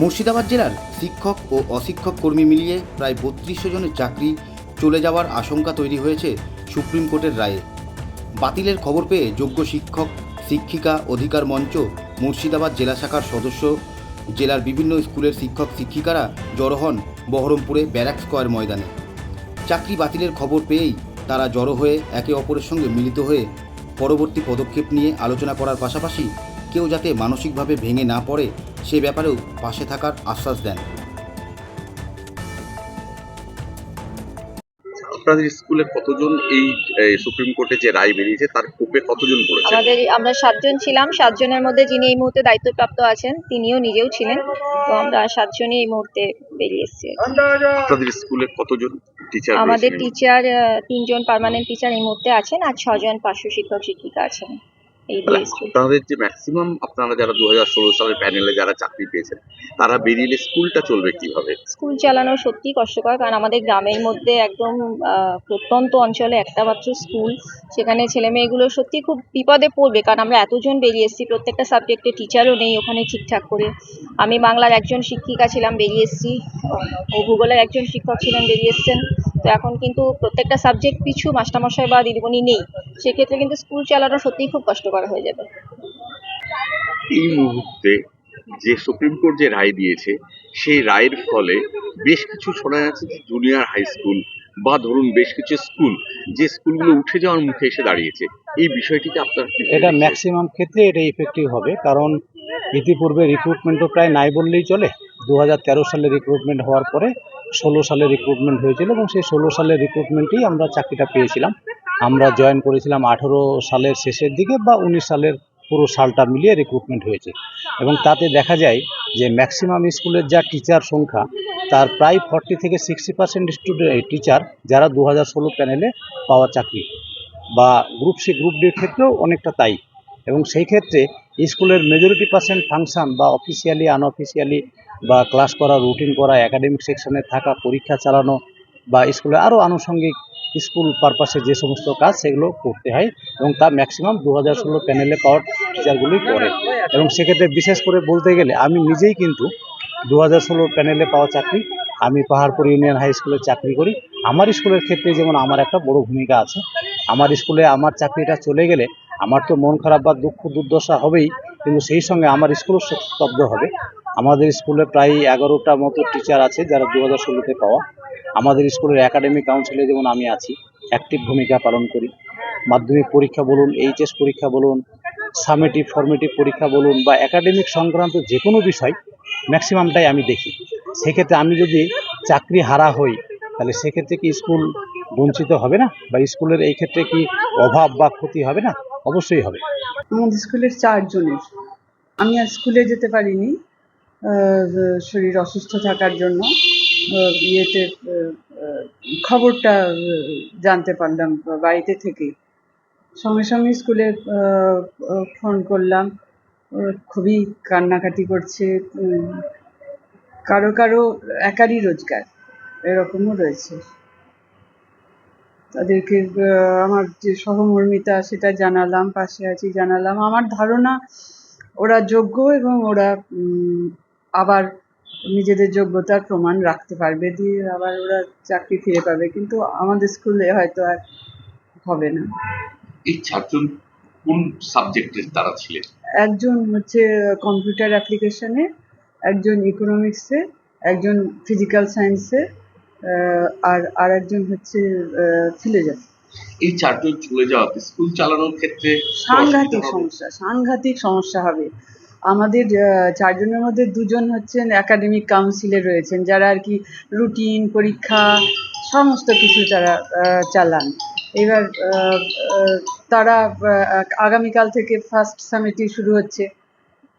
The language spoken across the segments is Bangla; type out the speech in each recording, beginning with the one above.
মুর্শিদাবাদ জেলার শিক্ষক ও অশিক্ষক কর্মী মিলিয়ে প্রায় বত্রিশশো জনের চাকরি চলে যাওয়ার আশঙ্কা তৈরি হয়েছে সুপ্রিম কোর্টের রায়ে। বাতিলের খবর পেয়ে যোগ্য শিক্ষক, শিক্ষিকা, অধিকার মঞ্চ, মুর্শিদাবাদ জেলা শাখার সদস্য, জেলার বিভিন্ন স্কুলের শিক্ষক, শিক্ষিকারা জড়ো হন বহরমপুরে ব্যারাক স্কোয়ার ময়দানে। চাকরি বাতিলের খবর পেয়েই তারা জড়ো হয়ে একে অপরের সঙ্গে মিলিত হয়ে পরবর্তী পদক্ষেপ নিয়ে আলোচনা করার পাশাপাশি কেউ যাতে মানসিকভাবে ভেঙে না পড়ে সে ব্যাপারেও পাশে থাকার আশ্বাস দেন। আপনাদের স্কুলে কতজন এই সুপ্রিম কোর্টে যে রায় বেরিয়েছে তার কোপে কতজন পড়েছে? আমাদের আমরা সাতজন ছিলাম। সাতজনের মধ্যে যিনি এই মুহূর্তে দায়িত্বপ্রাপ্ত আছেন তিনিও নিজেও ছিলেন। তো আমরা সাতজনই এই মুহূর্তে বেরিয়ে এসেছি। আপনাদের স্কুলে কতজন টিচার আমাদের টিচার তিনজন পার্মানেন্ট টিচার এই মুহূর্তে আছেন আর ছজন পার্শ্ব শিক্ষক শিক্ষিকা আছেন। এই আপনাদের যে ম্যাক্সিমাম আপনারা যারা দু হাজার ষোলো সালের প্যানেলে যারা চাকরি পেয়েছেন তারা বেরিয়ে স্কুলটা চলবে কীভাবে? স্কুল চালানো সত্যি কষ্টকর কারণ আমাদের গ্রামের মধ্যে একদম প্রত্যন্ত অঞ্চলে একটা মাত্র স্কুল। সেখানে ছেলে মেয়েগুলো সত্যি খুব বিপদে পড়বে কারণ আমরা এতজন বেরিয়ে এসেছি প্রত্যেকটা সাবজেক্টে টিচারও নেই ওখানে ঠিকঠাক করে। আমি বাংলার একজন শিক্ষিকা ছিলাম বেরিয়ে এসেছি। ও ভূগোলের একজন শিক্ষক ছিলেন বেরিয়ে এসেছেন। তো এখন কিন্তু প্রত্যেকটা সাবজেক্ট পিছু মাস্টারমশাই বা দিদিমণি নেই। সেক্ষেত্রে কিন্তু স্কুল চালানো সত্যিই খুব কষ্টকর হয়ে যাবে। এই মুহূর্তে যে সুপ্রিম কোর্ট যে রায় দিয়েছে সেই রায়ের ফলে বেশ কিছু শোনা যাচ্ছে যে জুনিয়র হাই স্কুল বা ধরুন বেশ কিছু স্কুল যে স্কুলগুলো উঠে যাওয়ার মুখে এসে দাঁড়িয়েছে এই বিষয়টিকে আপনার এটা ম্যাক্সিমাম ক্ষেত্রে এটা ইফেক্টিভ হবে কারণ ইতিপূর্বে রিক্রুটমেন্টও প্রায় নাই বললেই চলে। দু হাজার তেরো সালে রিক্রুটমেন্ট হওয়ার পরে ষোলো সালে রিক্রুটমেন্ট হয়েছিল এবং সেই ষোলো সালের রিক্রুটমেন্টেই আমরা চাকরিটা পেয়েছিলাম। আমরা জয়েন করেছিলাম আঠেরো সালের শেষের দিকে বা উনিশ সালের পুরো সালটা মিলিয়ে রিক্রুটমেন্ট হয়েছে। এবং তাতে দেখা যায় যে ম্যাক্সিমাম স্কুলের যা টিচার সংখ্যা, তার প্রায় ফর্টি থেকে সিক্সটি পার্সেন্ট স্টুডেন্ট টিচার যারা দু হাজার ষোলো প্যানেলে পাওয়া চাকরি বা গ্রুপ সি গ্রুপ ডির ক্ষেত্রেও অনেকটা তাই। এবং সেই ক্ষেত্রে স্কুলের মেজরিটি পার্সেন্ট ফাংশন বা অফিসিয়ালি আনঅফিসিয়ালি বা ক্লাস করা রুটিন করা একাডেমিক সেকশনে থাকা, পরীক্ষা চালানো বা স্কুলে আরও আনুষঙ্গিক স্কুল পারপাসে যে সমস্ত কাজ, সেগুলো করতে হয় এবং তা ম্যাক্সিমাম দু হাজার ষোলো প্যানেলে পাওয়ার টিচারগুলোই করে। এবং সেক্ষেত্রে বিশেষ করে বলতে গেলে, আমি নিজেই কিন্তু দু হাজার ষোলো প্যানেলে পাওয়া চাকরি, আমি পাহাড়পুর ইউনিয়ন হাই স্কুলে চাকরি করি। আমার স্কুলের ক্ষেত্রে যেমন আমার একটা বড় ভূমিকা আছে, আমার স্কুলে আমার চাকরিটা চলে গেলে আমার তো মন খারাপ বা দুঃখ, দুর্দশা হবেই, কিন্তু সেই সঙ্গে আমার স্কুলও স্তব্ধ হবে। আমাদের স্কুলে প্রায় এগারোটা মতো টিচার আছে যারা দু হাজার ষোলোতে পাওয়া। আমাদের স্কুলের একাডেমিক কাউন্সিলে যেমন আমি আছি অ্যাক্টিভ ভূমিকা পালন করি। মাধ্যমিক পরীক্ষা বলুন এইচএস পরীক্ষা বলুন সামেটিভ ফর্মেটিভ পরীক্ষা বলুন বা একাডেমিক সংক্রান্ত যে কোনো বিষয় ম্যাক্সিমামটাই আমি দেখি। সেক্ষেত্রে আমি যদি চাকরি হারা হই, তাহলে সেক্ষেত্রে কি স্কুল বঞ্চিত হবে না? বা স্কুলের এই ক্ষেত্রে কি অভাব বা ক্ষতি হবে না? অবশ্যই হবে। আমাদের স্কুলের চারজনের। আমি আর স্কুলে যেতে পারিনি শরীর অসুস্থ থাকার জন্য ইয়েতে খবরটা জানতে পারলাম বাড়িতে থেকে। সঙ্গে সঙ্গে স্কুলে ফোন করলাম খুবই কান্নাকাটি করছে কারও কারও একারই রোজগার, এরকমও রয়েছে। তাদেরকে আমার যে সহমর্মিতা সেটা জানালাম পাশে আছি জানালাম। আমার ধারণা ওরা যোগ্য এবং ওরা আবার নিজেদের যোগ্যতার প্রমাণ রাখতে পারবে। দিয়ে আবার ওরা চাকরি ফিরে পাবে। কিন্তু আমাদের স্কুলে হয়তো আর হবে না। এই চারজন কোন সাবজেক্টের তারা ছিলেন? একজন হচ্ছে কম্পিউটার অ্যাপ্লিকেশনে একজন ইকোনমিক্সে একজন ফিজিক্যাল সায়েন্সে আর আর একজন হচ্ছে ফিলোজফি এই চারজন চলে যাওয়াতে স্কুল চালানোর ক্ষেত্রে সাংঘাতিক সমস্যা সাংঘাতিক সমস্যা হবে। আমাদের চারজনের মধ্যে দুজন হচ্ছেন একাডেমিক কাউন্সিলে রয়েছেন যারা আর কি রুটিন পরীক্ষা সমস্ত কিছু তারা চালান। এবার তারা আগামীকাল থেকে ফার্স্ট সামিটি শুরু হচ্ছে।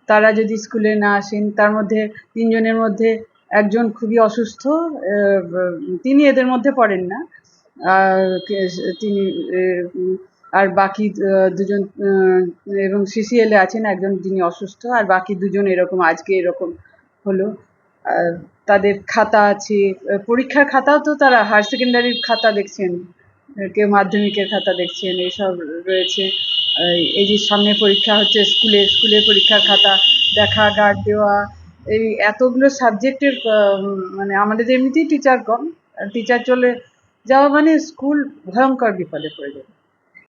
তারা যদি স্কুলে না আসেন তার মধ্যে তিনজনের মধ্যে একজন খুবই অসুস্থ তিনি এদের মধ্যে পড়েন না। তিনি আর বাকি দুজন এবং সিসিএল আছেন, একজন যিনি অসুস্থ, আর বাকি দুজন এরকম, আজকে এরকম হলো। তাদের খাতা আছে পরীক্ষার খাতাও তো তারা, হায়ার সেকেন্ডারির খাতা দেখছেন কেউ মাধ্যমিকের খাতা দেখছেন এইসব রয়েছে। এই যে সামনে পরীক্ষা হচ্ছে, স্কুলে স্কুলে পরীক্ষার খাতা, দেখা গার্ড দেওয়া এই এতগুলো সাবজেক্টের মানে আমাদের এমনিতেই টিচার কম টিচার চলে যাওয়া মানে স্কুল ভয়ঙ্কর বিপদে পড়ে যাবে